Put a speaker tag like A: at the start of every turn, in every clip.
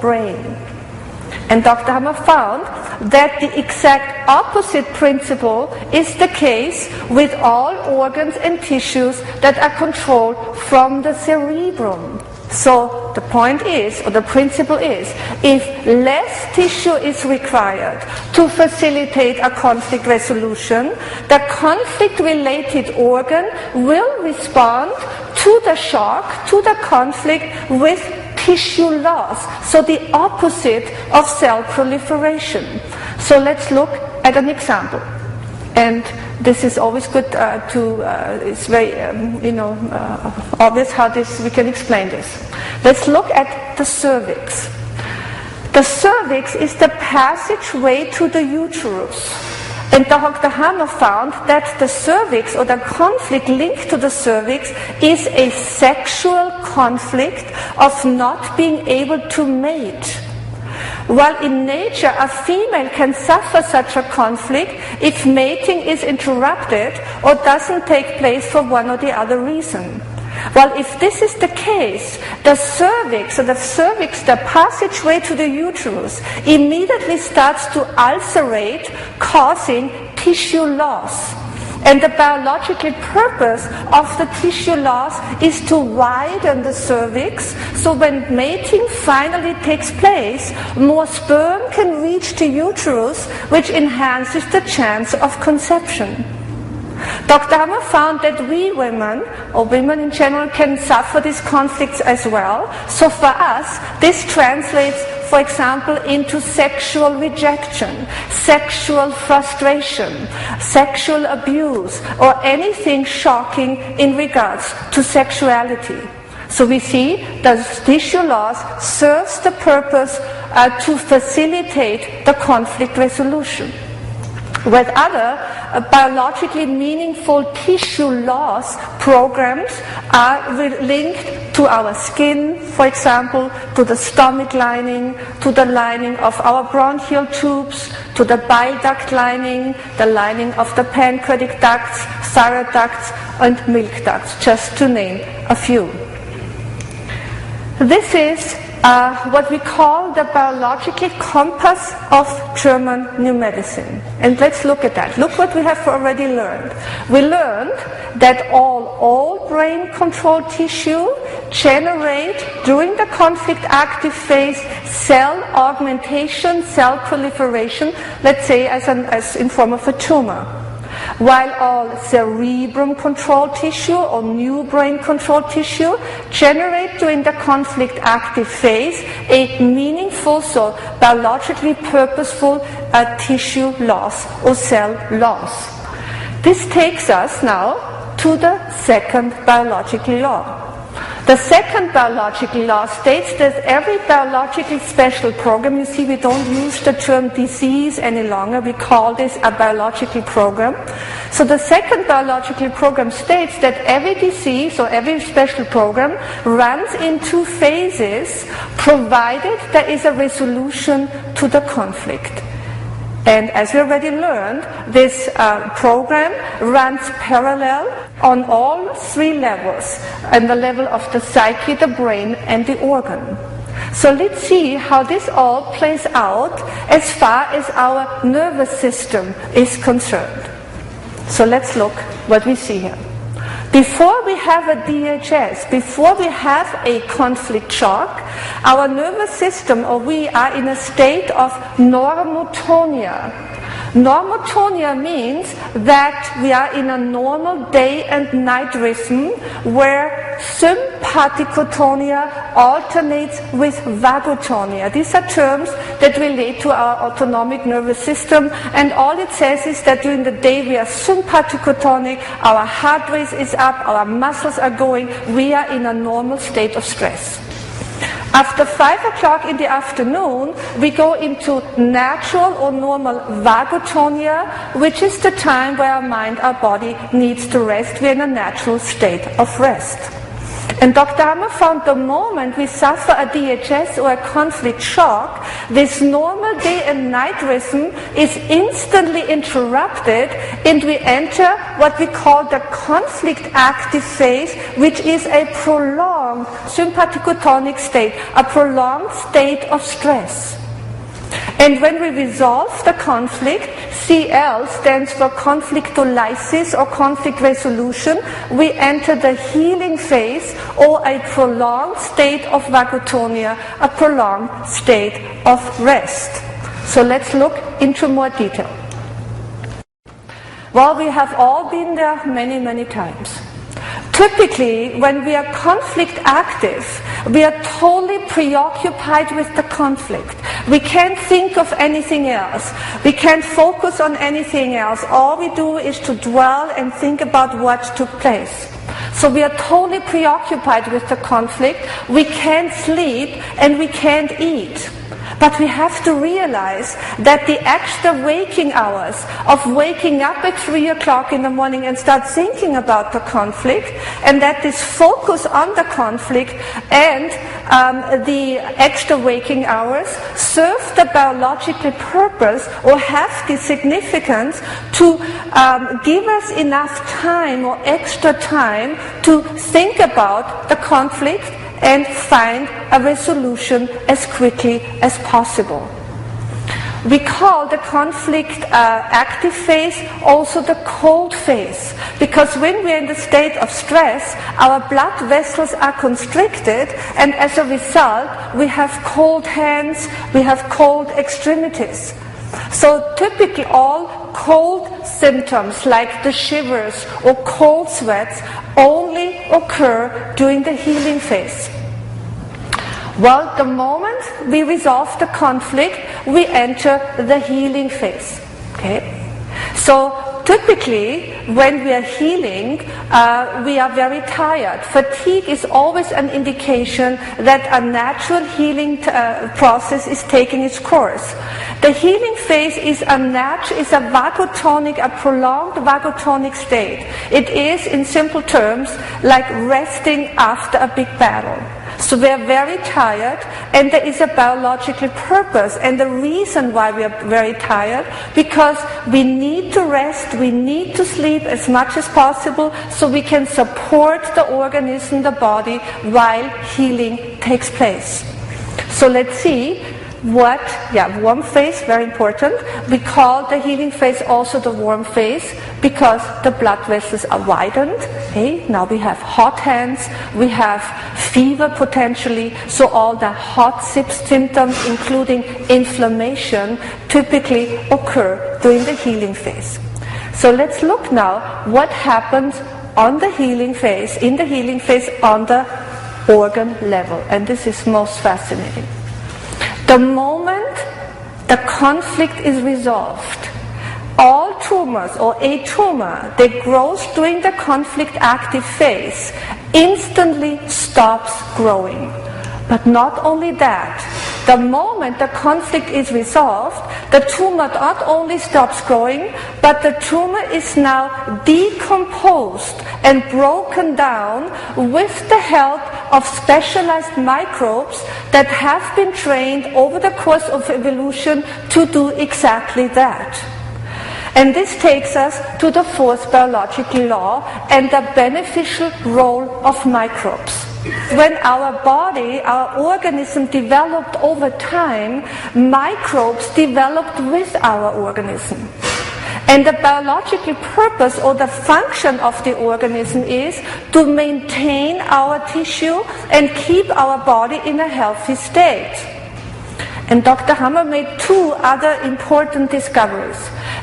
A: brain. And Dr. Hammer found that the exact opposite principle is the case with all organs and tissues that are controlled from the cerebrum. So the point is, or the principle is, if less tissue is required to facilitate a conflict resolution, the conflict related organ will respond to the shock, to the conflict with tissue loss. So the opposite of cell proliferation. So let's look at an example. And this is always good uh, to, uh, it's very, um, you know, uh, obvious how this, we can explain this. Let's look at the cervix. The cervix is the passageway to the uterus. And Dr. Hammer found that the cervix or the conflict linked to the cervix is a sexual conflict of not being able to mate. While in nature a female can suffer such a conflict if mating is interrupted or doesn't take place for one or the other reason. Well, if this is the case, the cervix, or the cervix, the passageway to the uterus, immediately starts to ulcerate, causing tissue loss. And the biological purpose of the tissue loss is to widen the cervix so when mating finally takes place, more sperm can reach the uterus, which enhances the chance of conception. Dr. Hammer found that we women, or women in general, can suffer these conflicts as well. So for us, this translates for example, into sexual rejection, sexual frustration, sexual abuse, or anything shocking in regards to sexuality. So we see that tissue loss serves the purpose uh, to facilitate the conflict resolution with other uh, biologically meaningful tissue loss programs are linked to our skin, for example, to the stomach lining, to the lining of our bronchial tubes, to the bile duct lining, the lining of the pancreatic ducts, thyroid ducts, and milk ducts, just to name a few. This is uh, what we call the biological compass of German new medicine. And let's look at that. Look what we have already learned. We learned that all, all brain controlled tissue generate during the conflict active phase cell augmentation, cell proliferation, let's say as, an, as in form of a tumor. While all cerebrum controlled tissue or new brain controlled tissue generate during the conflict active phase a meaningful, so biologically purposeful uh, tissue loss or cell loss. This takes us now to the second biological law. The second biological law states that every biological special program, you see, we don't use the term disease any longer, we call this a biological program. So the second biological program states that every disease or every special program runs in two phases, provided there is a resolution to the conflict. And as we already learned, this uh, program runs parallel on all three levels, and the level of the psyche, the brain, and the organ. So let's see how this all plays out as far as our nervous system is concerned. So let's look what we see here. Before we have a DHS, before we have a conflict shock, our nervous system or we are in a state of normotonia. Normotonia means that we are in a normal day and night rhythm where sympathikotonia alternates with vagotonia. These are terms that relate to our autonomic nervous system and all it says is that during the day we are sympathicotonic, our heart rate is up, our muscles are going, we are in a normal state of stress. After 5 o'clock in the afternoon, we go into natural or normal vagotonia, which is the time where our mind, our body needs to rest. We're in a natural state of rest. And Dr. Hammer found the moment we suffer a DHS or a conflict shock, this normal day and night rhythm is instantly interrupted and we enter what we call the conflict active phase, which is a prolonged sympathicotonic state, a prolonged state of stress. And when we resolve the conflict, CL stands for conflictolysis or conflict resolution, we enter the healing phase or a prolonged state of vagotonia, a prolonged state of rest. So let's look into more detail. Well, we have all been there many, many times. Typically, when we are conflict active, we are totally preoccupied with the conflict. We can't think of anything else. We can't focus on anything else. All we do is to dwell and think about what took place. So we are totally preoccupied with the conflict. We can't sleep and we can't eat. But we have to realize that the extra waking hours of waking up at 3 o'clock in the morning and start thinking about the conflict, and that this focus on the conflict and um, the extra waking hours serve the biological purpose or have the significance to um, give us enough time or extra time to think about the conflict and find a resolution as quickly as possible. We call the conflict uh, active phase also the cold phase because when we're in the state of stress, our blood vessels are constricted and as a result we have cold hands, we have cold extremities. So typically all cold symptoms like the shivers or cold sweats only occur during the healing phase. Well, the moment we resolve the conflict, we enter the healing phase. Okay? So typically, when we are healing, uh, we are very tired. Fatigue is always an indication that a natural healing uh, process is taking its course. The healing phase is a nat- is a vagotonic, a prolonged vagotonic state. It is, in simple terms, like resting after a big battle. So we are very tired and there is a biological purpose and the reason why we are very tired because we need to rest, we need to sleep as much as possible so we can support the organism, the body while healing takes place. So let's see what, yeah, warm phase, very important. We call the healing phase also the warm phase because the blood vessels are widened. Okay, now we have hot hands, we have fever potentially, so all the hot symptoms, including inflammation, typically occur during the healing phase. So let's look now what happens on the healing phase, in the healing phase on the organ level. And this is most fascinating. The moment the conflict is resolved, all tumors or a tumor that grows during the conflict active phase instantly stops growing. But not only that, the moment the conflict is resolved, the tumor not only stops growing, but the tumor is now decomposed and broken down with the help of specialized microbes that have been trained over the course of evolution to do exactly that. And this takes us to the fourth biological law and the beneficial role of microbes. When our body, our organism developed over time, microbes developed with our organism. And the biological purpose or the function of the organism is to maintain our tissue and keep our body in a healthy state. And Dr. Hammer made two other important discoveries.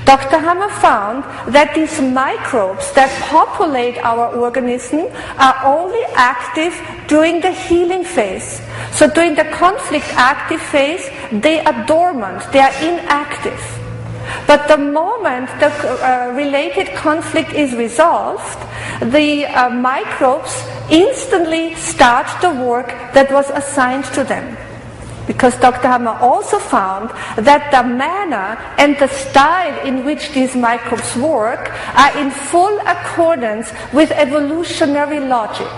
A: Dr. Hammer found that these microbes that populate our organism are only active during the healing phase. So during the conflict active phase, they are dormant, they are inactive. But the moment the uh, related conflict is resolved, the uh, microbes instantly start the work that was assigned to them. Because Dr. Hammer also found that the manner and the style in which these microbes work are in full accordance with evolutionary logic.